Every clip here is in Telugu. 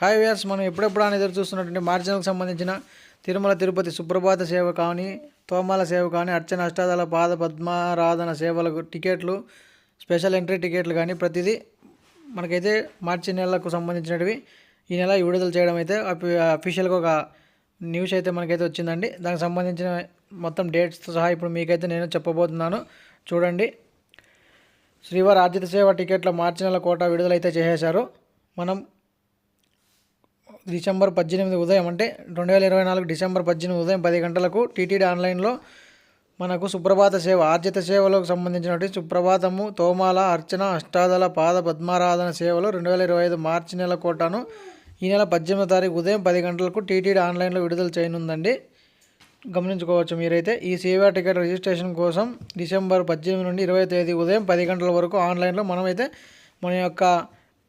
హాయ్ వ్యాస్ మనం ఎప్పుడెప్పుడు అని ఎదురు చూస్తున్నటువంటి మార్జినల్కి సంబంధించిన తిరుమల తిరుపతి సుప్రభాత సేవ కానీ తోమాల సేవ కానీ అర్చన అష్టాదల పాద పద్మారాధన సేవలకు టికెట్లు స్పెషల్ ఎంట్రీ టికెట్లు కానీ ప్రతిదీ మనకైతే మార్చి నెలకు సంబంధించినవి ఈ నెల విడుదల చేయడం అయితే అఫీషియల్గా ఒక న్యూస్ అయితే మనకైతే వచ్చిందండి. దానికి సంబంధించిన మొత్తం డేట్స్తో సహా ఇప్పుడు మీకైతే నేను చెప్పబోతున్నాను. చూడండి. శ్రీవారి ఆర్థిక సేవ టికెట్ల మార్చి నెల కోట విడుదలైతే చేసేశారు. మనం డిసెంబర్ పద్దెనిమిది ఉదయం అంటే రెండు వేల ఇరవై నాలుగు డిసెంబర్ పద్దెనిమిది ఉదయం పది గంటలకు టీటీడీ ఆన్లైన్లో మనకు సుప్రభాత సేవ ఆర్జిత సేవలకు సంబంధించినటువంటి సుప్రభాతము తోమాల అర్చన అష్టాదల పాద పద్మారాధన సేవలు రెండు వేల ఇరవై ఐదు మార్చి నెల కోటాను ఈ నెల పద్దెనిమిది తారీఖు ఉదయం పది గంటలకు టీటీడీ ఆన్లైన్లో విడుదల చేయనుందండి. గమనించుకోవచ్చు మీరైతే ఈ సేవా టికెట్ రిజిస్ట్రేషన్ కోసం డిసెంబర్ పద్దెనిమిది నుండి ఇరవై తేదీ ఉదయం పది గంటల వరకు ఆన్లైన్లో మనమైతే మన యొక్క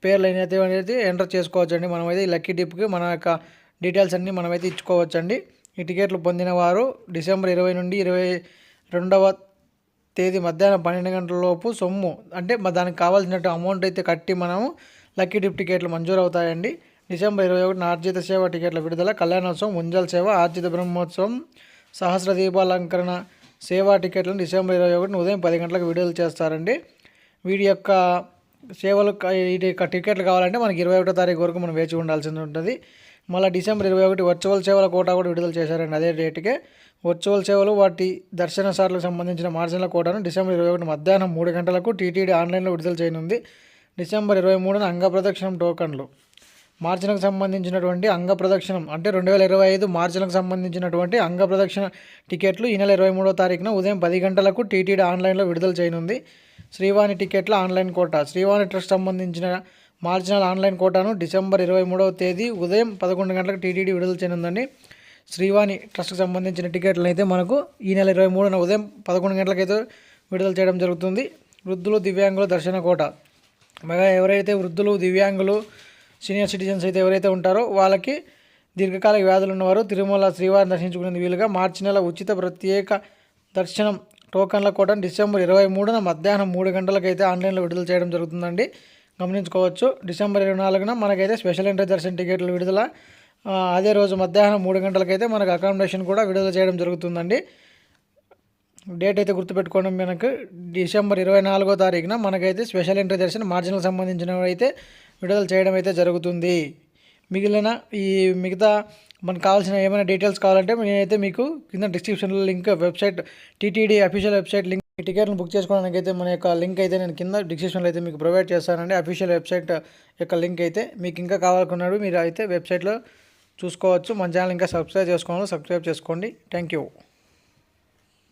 పేర్లు అయితే అనేది ఎంటర్ చేసుకోవచ్చండి. మనమైతే ఈ లక్కీ డిప్కి మన యొక్క డీటెయిల్స్ అన్నీ మనమైతే ఇచ్చుకోవచ్చండి. ఈ టికెట్లు పొందిన వారు డిసెంబర్ ఇరవై నుండి ఇరవై రెండవ తేదీ మధ్యాహ్నం పన్నెండు గంటల లోపు సొమ్ము అంటే దానికి కావాల్సినట్టు అమౌంట్ అయితే కట్టి మనము లక్కీ డిప్ టికెట్లు మంజూరు అవుతాయండి డిసెంబర్ ఇరవై ఒకటిన ఆర్జిత సేవ టికెట్ల విడుదల కళ్యాణోత్సవం ముంజల్ సేవ ఆర్జిత బ్రహ్మోత్సవం సహస్ర దీపాలంకరణ సేవా టికెట్లను డిసెంబర్ ఇరవై ఒకటిని ఉదయం పది గంటలకు విడుదల చేస్తారండి. వీడి యొక్క సేవలు టికెట్లు కావాలంటే మనకి ఇరవై ఒకటో తారీఖు వరకు మనం వేచి ఉండాల్సి ఉంటుంది. మళ్ళీ డిసెంబర్ ఇరవై ఒకటి వర్చువల్ సేవల కోటా కూడా విడుదల చేశారండి అదే డేట్కే. వర్చువల్ సేవలు వాటి దర్శన సార్లకు సంబంధించిన మార్జిన్ల కోటాను డిసెంబర్ ఇరవై ఒకటి మధ్యాహ్నం మూడు గంటలకు టీటీడీ ఆన్లైన్లో విడుదల చేయనుంది. డిసెంబర్ ఇరవై మూడున అంగప్రదక్షిణం టోకన్లు. మార్చినకు సంబంధించినటువంటి అంగ ప్రదక్షిణం అంటే రెండు వేల ఇరవై ఐదు మార్చినకు సంబంధించినటువంటి అంగ ప్రదక్షిణ టికెట్లు ఈ నెల ఇరవై మూడో తారీఖున ఉదయం పది గంటలకు టీటీడీ ఆన్లైన్లో విడుదల చేయనుంది. శ్రీవాణి టికెట్ల ఆన్లైన్ కోట శ్రీవాణి ట్రస్ట్ సంబంధించిన మార్జినల్ ఆన్లైన్ కోటాను డిసెంబర్ ఇరవై మూడవ తేదీ ఉదయం పదకొండు గంటలకు టీటీడీ విడుదల చేయనుందండి. శ్రీవాణి ట్రస్ట్కి సంబంధించిన టికెట్లు అయితే మనకు ఈ నెల ఇరవై మూడున ఉదయం పదకొండు గంటలకైతే విడుదల చేయడం జరుగుతుంది. వృద్ధులు దివ్యాంగుల దర్శన కోట. మెగా ఎవరైతే వృద్ధులు దివ్యాంగులు సీనియర్ సిటిజన్స్ అయితే ఎవరైతే ఉంటారో వాళ్ళకి దీర్ఘకాలిక వ్యాధులు ఉన్నవారు తిరుమల శ్రీవారిని దర్శించుకునే వీలుగా మార్చి నెల ఉచిత ప్రత్యేక దర్శనం టోకన్ల కూడా డిసెంబర్ ఇరవై మూడున మధ్యాహ్నం మూడు గంటలకైతే ఆన్లైన్లో విడుదల చేయడం జరుగుతుందండి. గమనించుకోవచ్చు. డిసెంబర్ ఇరవై నాలుగున మనకైతే స్పెషల్ ఎంట్రీ దర్శన టికెట్లు విడుదల అదే రోజు మధ్యాహ్నం మూడు గంటలకైతే మనకు అకామిడేషన్ కూడా విడుదల చేయడం జరుగుతుందండి. డేట్ అయితే గుర్తుపెట్టుకోండి మనకు డిసెంబర్ ఇరవై నాలుగో తారీఖున మనకైతే స్పెషల్ ఎంట్రీ దర్శనం మార్జిన్లకు సంబంధించినవి అయితే విడుదల చేయడం అయితే జరుగుతుంది. మిగిలిన ఈ మిగతా మనకు కావాల్సిన ఏమైనా డీటెయిల్స్ కావాలంటే నేనైతే మీకు కింద డిస్క్రిప్షన్లో link website TTD official website link టికెట్లను బుక్ చేసుకోవడానికి అయితే మన యొక్క లింక్ అయితే నేను కింద డిస్క్రిప్షన్లో అయితే మీకు ప్రొవైడ్ చేస్తానండి. అఫీషియల్ వెబ్సైట్ యొక్క లింక్ అయితే మీకు ఇంకా కావాలనుకున్నాడు మీరు అయితే వెబ్సైట్లో చూసుకోవచ్చు. మన ఛానల్ ఇంకా సబ్స్క్రైబ్ చేసుకోవాలి. సబ్స్క్రైబ్ చేసుకోండి. Thank you